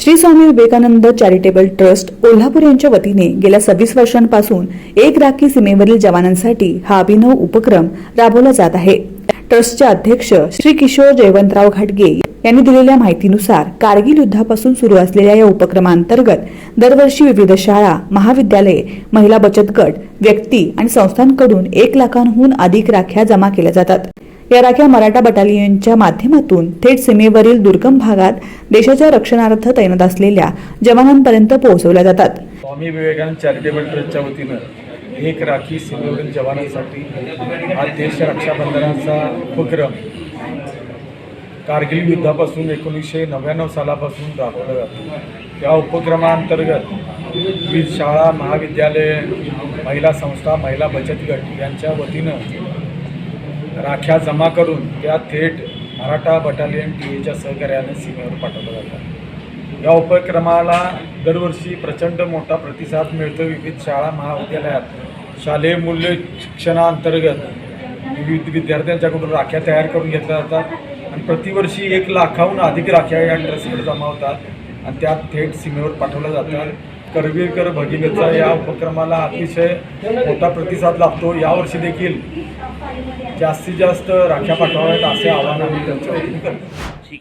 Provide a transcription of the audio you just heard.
Shri Swami Vivekananda charitable trust Kolhapur यांच्या वतीने गेल्या सव्वीस वर्षांपासून एक राखी सीमेवरील जवानांसाठी हा अभिनव उपक्रम राबवला जात आहे. ट्रस्टचे अध्यक्ष श्री किशोर जयवंतराव घाटगे यांनी दिलेल्या माहितीनुसार कारगिल युद्धापासून सुरू असलेल्या या उपक्रमांतर्गत दरवर्षी विविध शाळा महाविद्यालये महिला बचत गट व्यक्ती आणि संस्थांकडून एक लाखांहून अधिक राख्या जमा केल्या जातात. या राख्या मराठा बटालियनच्या माध्यमातून थेट सीमेवरील दुर्गम भागात देशाच्या रक्षणार्थ तैनात असलेल्या जवानांपर्यंत पोहोचवल्या जातात. स्वामी विवेकानंद चॅरिटेबल ट्रस्टच्या वतीनं एक राखी सीमेवरील जवानांसाठी हा देश रक्षाबंधनाचा उपक्रम कारगिल युद्धापासून एकोणीसशे नव्याण्णव सालापासून राबवला जातो. या उपक्रमाअंतर्गत विविध शाळा महाविद्यालय महिला संस्था महिला बचत गट यांच्या वतीनं राख्या जमा करून त्या थेट मराठा बटालियन टी एच्या सहकार्याने सीमेवर पाठवल्या जातात. या उपक्रमाला दरवर्षी प्रचंड मोठा प्रतिसाद मिळतो. विविध शाळा महाविद्यालयात शालेय मूल्य शिक्षणाअंतर्गत विविध विद्यार्थ्यांच्याकडून राख्या तयार करून घेतल्या जातात आणि प्रतिवर्षी एक लाखाहून अधिक राख्या या ट्रस्टकडे जमा होतात आणि त्या थेट सीमेवर पाठवल्या जातात. करवीरकर भगिनीचा या उपक्रमाला अतिशय मोठा प्रतिसाद लाभतो. यावर्षी देखील जास्तीत जास्त राख्या पाठवाव्यात असे आवाहन आम्ही त्यांच्या वतीने करतो.